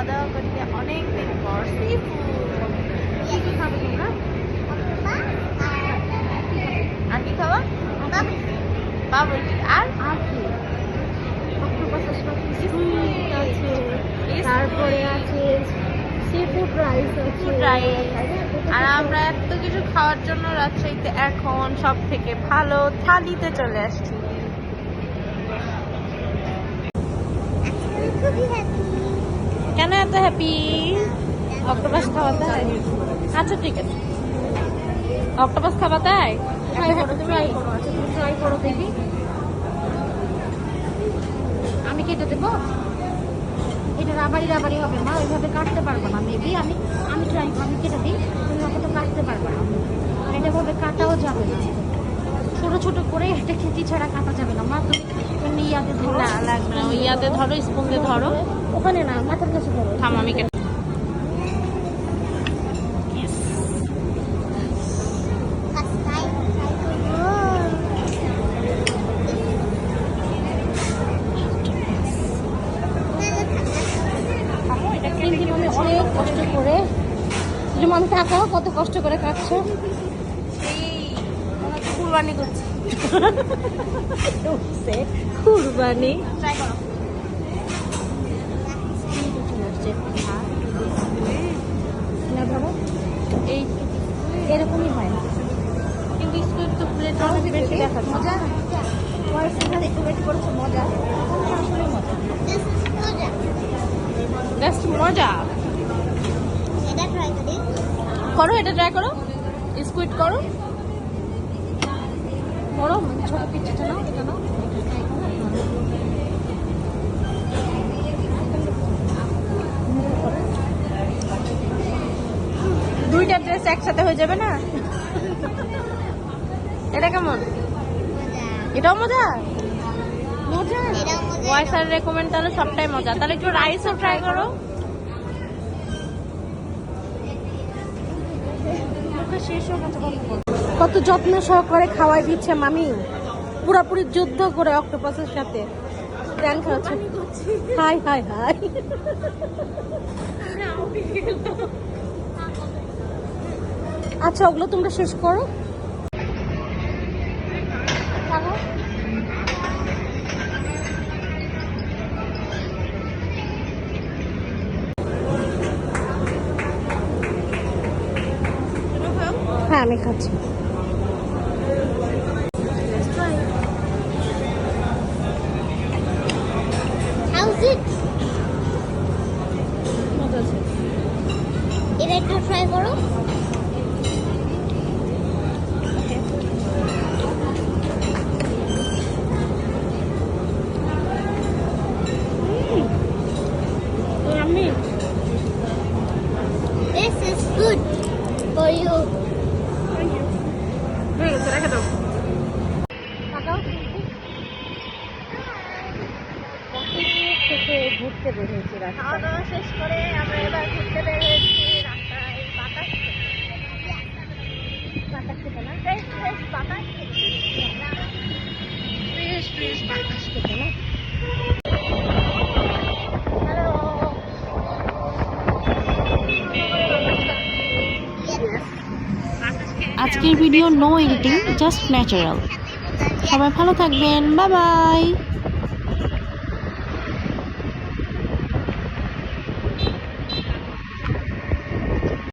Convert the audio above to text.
খাওয়া দাওয়া করতে অনেক দিন পর সি কি কি খাবে? তোমরা আর কি খাওয়া বাবুল। আর? আর কি অক্টোপাস আছে তারপরে আছে। সি রাইস ফুড রাইস আর আমরা এত কিছু খাওয়ার জন্য রাজশাহীতে এখন সব থেকে ভালো থালিতে চলে আসছি। কেন এত হ্যাপি অক্টোপাস খাওয়া তাই আচ্ছা ঠিক আছে। অক্টোপাস খাওয়া তাই আচ্ছা করো আমি কেটে দেবো? এটা রাবারি রাবারি হবে মা ওইভাবে কাটতে পারব না মেবি আমি আমি ট্রাই আমি কেটে দিই তুমি ওকে তো কাটতে পারবে না। এটা ভাবে কাটাও যাবে না। ছোট ছোট করে একটা খেতি ছাড়া কাটা যাবে না। মা তুমি ইয়াতে ধরো। না লাগবে না। ওই ইয়াতে ধরো স্পুন দিয়ে ধরো। ওখানে না মাথার কাছে ধরো। থাম আমি কেটে অনেক কষ্ট করে। আমি টাকাও কত কষ্ট করে কাটছো। কুরবানি করছি। কুরবানি। ট্রাই করো। মজা জাস্ট মজা? করো, এটা ট্রাই করো। স্কুইড করো। বড় ছোট পিচ্ছিটা নাও এটা নাও। দুইটা ড্রেস একসাথে হয়ে যাবে না? এটা কেমন? এটাও মজা? মজা। রেকমেন্ড তাহলে সবটাই মজা। তাহলে একটু রাইসও ট্রাই করো। কত যত্ন সহকারে খাওয়াই দিচ্ছে মামি। পুরাপুরি যুদ্ধ করে অক্টোপাসের সাথে। প্ল্যান খাওয়াচ্ছে। Hi hi hi. আচ্ছা ওগুলো তোমরা শেষ করো। হ্যাঁ আমি খাচ্ছি How's it? এটা একটু ট্রাই করো আমি This is good for you. হয়ে রেখে দাও। থেকে ঘুরতে বের হয়েছি খাওয়া দাওয়া শেষ করে আমরা এবার ঘুরতে বের হয়েছি রাস্তায় বাতাস বাতাস খেতে না? ফ্রেশ ফ্রেশ বাতাস ফ্রেশ ফ্রেশ বাতাস আজকের video no editing just natural সবাই ভালো থাকবেন বা বাই